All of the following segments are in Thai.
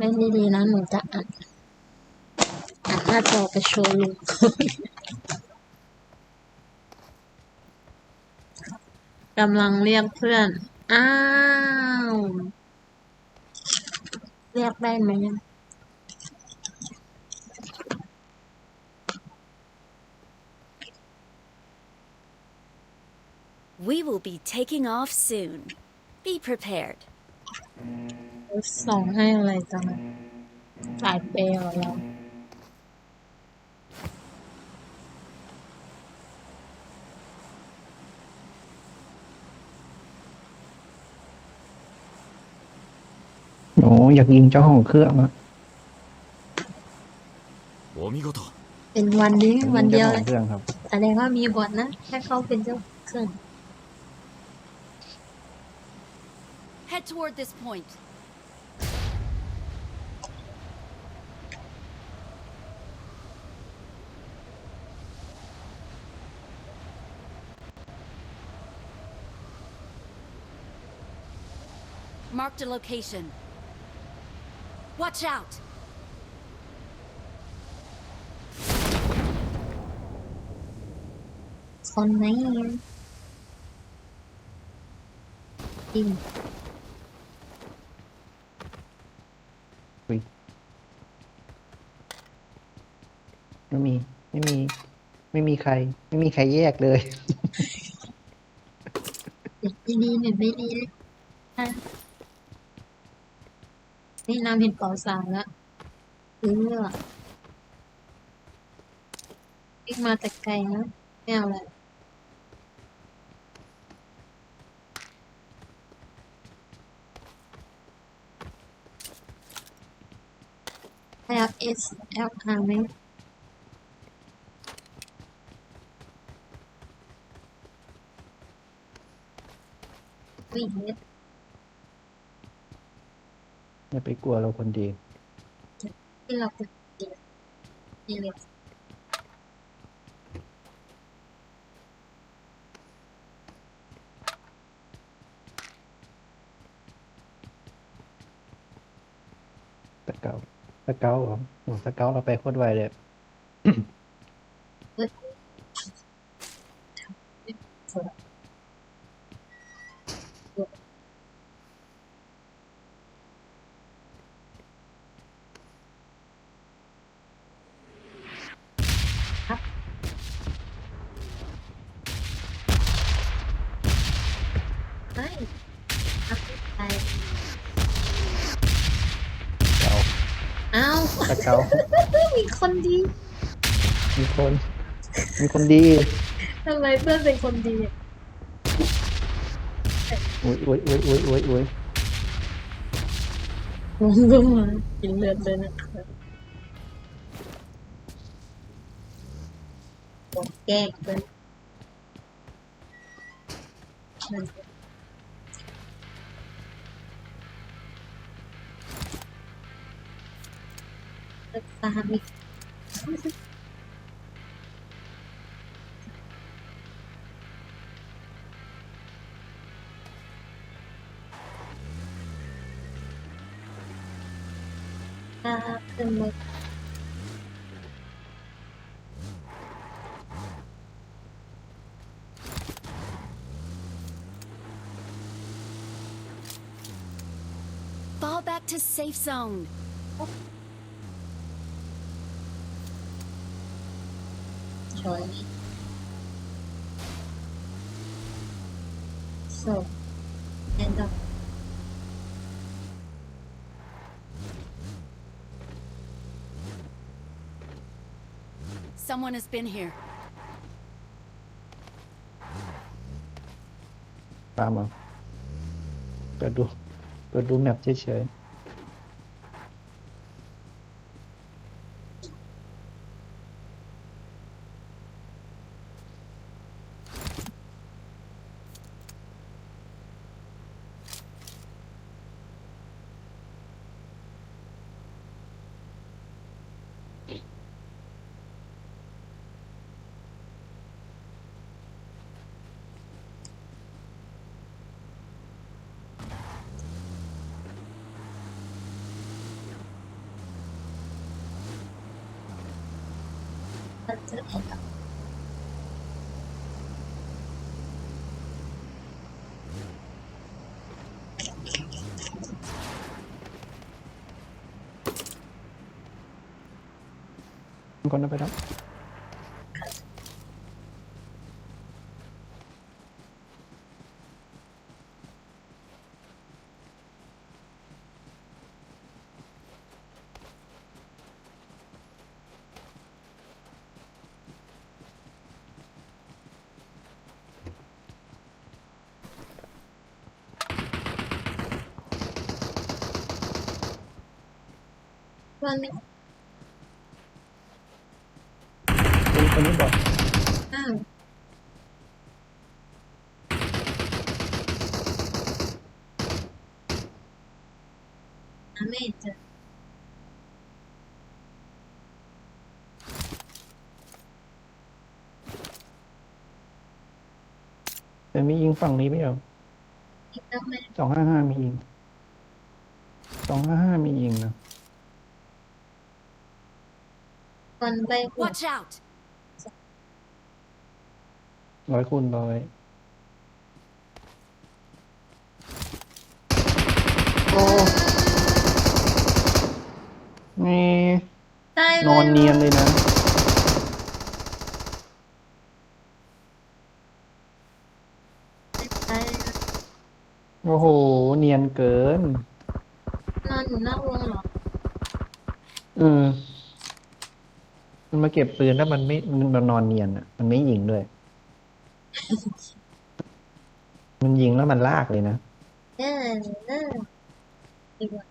ไม่ดีๆนะหนูจะอัดอัดหน้าจอไปโชว์ลุงกำลังเรียกเพื่อน อ้าว เรียกได้ไหม We will be taking off soon. Be prepared. ส่งให้อะไรจังสายเปย์เหรอเรา โอ้อยากยิงเจ้าของเครื่องอะ お見事 เป็นวันนี้ อยาก วั ยิ น ง เดีย เจ้าว ข เล อย งเครื่องครับ แสดงว่ามีบทนะแค่เขาเป็นเจ้าเครื่อง Head toward this point. Marked a location. Watch out! คนไหนจริงไม่มี ไม่มี ไม่มีใคร ไม่มีใครแยกเลย เด็กไม่ดีเด็กไม่ดีเลยี่น้ำเห็นเป่าสามแล้วเออวิ่งมาแต่ไกลนะไม่เอาลยแอลเอสแอลหาไหมวิ่งเนี่ย อย่าไปกลัวเราคนดีที่เราเป็นเด็กนี่เลยสเกลสเกลเหรอโอ้สเกลเราไปโคตรไวเลย เฮ้ยเอาไป เกล เอ้าสเกลมีคนดีมีคน มีคนดีทำไมเพื่อนเป็นคนดีอะอุ้ยอุ้ยอุ้ยอุ้ยอุ้ยอุ้ยงงก็มากินเลือดเลยนะครับบอกแกล้งเพื่อน Fall back to safe zone. Oh. อยโซ่แอนด์ Someone has been here. ตามมาเปิดดู เปิดดูแมปเฉยมั นจะเห็นแบ บคนนั้นไปแล้ววันนี้คนคนนี้บอกอ้าวหาไม่เจอแต่มียิงฝั่งนี้ไม่เอาอีกแล้วไม่สองห้าห้ามียิงสองห้าห้ามียิงนะ วันใบหัว Watch out! ร้อยคูณร้อยโอ้นี่ ได้นอนเนียนเลยนะ ได้โอ้โห เนียนเกิน นอนอยู่หน้าวงเหรอเออ มันมาเก็บปืนแล้วมันไม่มันนอนเนียนอะ มันไม่ยิงด้วย มันยิงแล้วมันลากเลยนะเออเออดีกว่า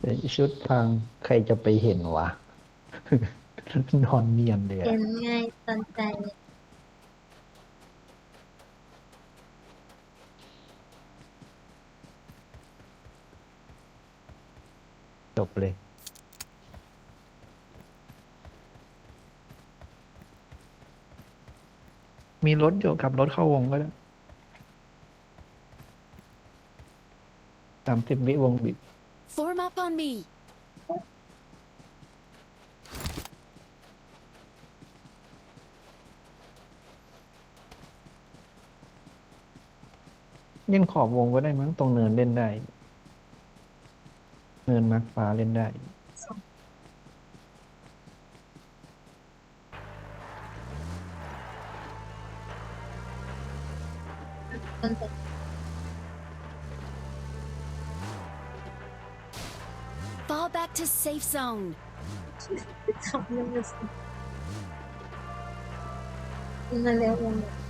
แต่ชุดพังใครจะไปเห็นวะ นอนเนียนเลยเป็อะนไงตอนใจ จบเลย มีรถอยู่กับรถเข้าวงก็ได้สามสิบวิวงบิด Form up on me. เล่นขอบวงก็ได้มั้งตรงเนินเล่นได้ เนินมาร์คฟ้าเล่นได้ตอนใจ Fall back to safe zone. ทำยังไงสิมาเร็ววงครับ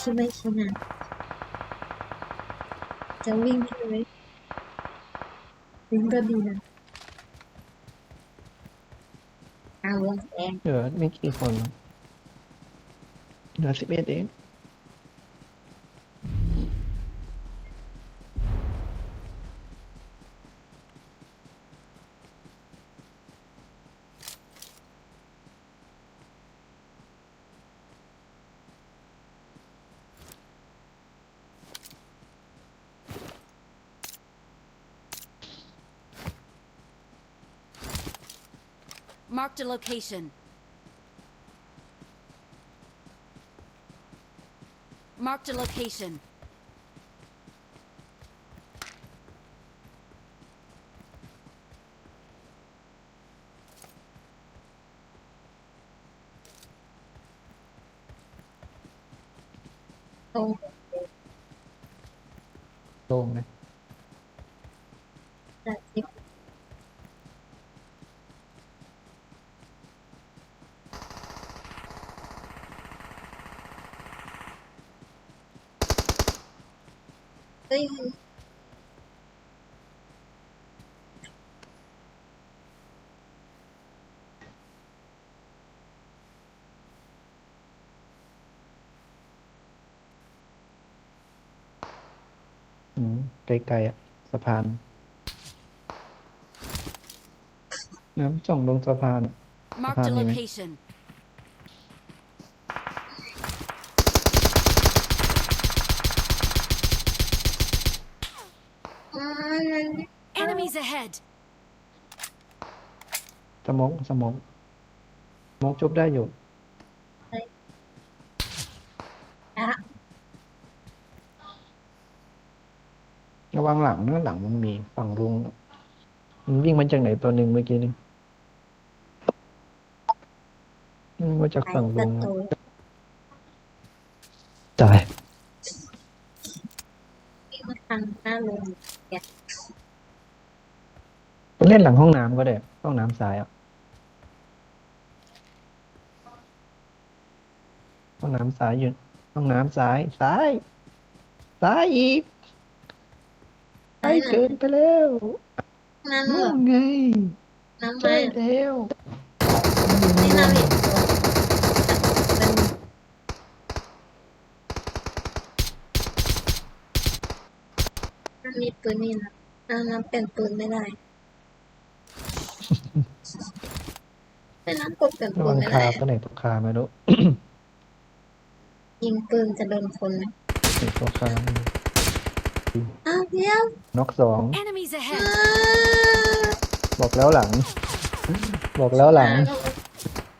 คิดไม่คิดนะจะวิ่งใช่ไหมวิ่งก็ดีนะเอาวงแดงเหลือไม่กี่คนมั้งเหลือสิบเอ็ดเอง Marked a location. Marked a location. Không. Tôm. ไกลๆอะสะพานน้ำจ่องลงสะพานอะ Marked a Behind me. location. อ้ายมัน Enemies ahead. สมองสมองสมองจุบได้อยู่ อะ ระวังหลังนะหลังมันมีฝั่งลุงมันวิ่งมาจากไหนตัวหนึ่งเมื่อกี้นี่วิ่งมาจากไปฝั่งปลุระงตูตายที่มาทางหน้าโรงเล่นหลังห้องน้ำก็ได้ ห้องน้ำซ้ายอะ ห้องน้ำซ้ายอยู่ ห้องน้ำซ้าย ซ้าย ซ้ายอีก ซ้ายเกินไปแล้วนั่นเหรนู่อนไงน้ำใช่ไม่แล้วนี่น้ำเห็นตัวเป็นมันมีปืนนี่นะน้ำน้ำเป็นปืนไม่ได้เป็นน้ำกดเป็นระปืวันงไม่คาได้ตัวไหนตัวคาไม่รู้ยิงปืนจะโดนคนไหมไหนตัวคาอ้าว เดี๋ยวน็อกสอง Enemies อ้า ahead. บอกแล้วหลัง บอกแล้วหลัง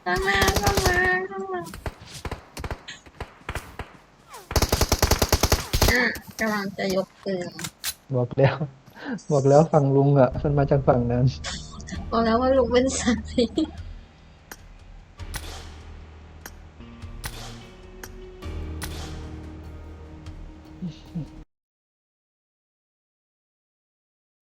ข้างหน้าข้างหน้าข้างหน้าอะกำลังจะยกปืนบอกแล้ว บอกแล้วฝั่งลุงอะ มันมาจากฝั่งนั้น บอกแล้วว่าลุงเป็นสาย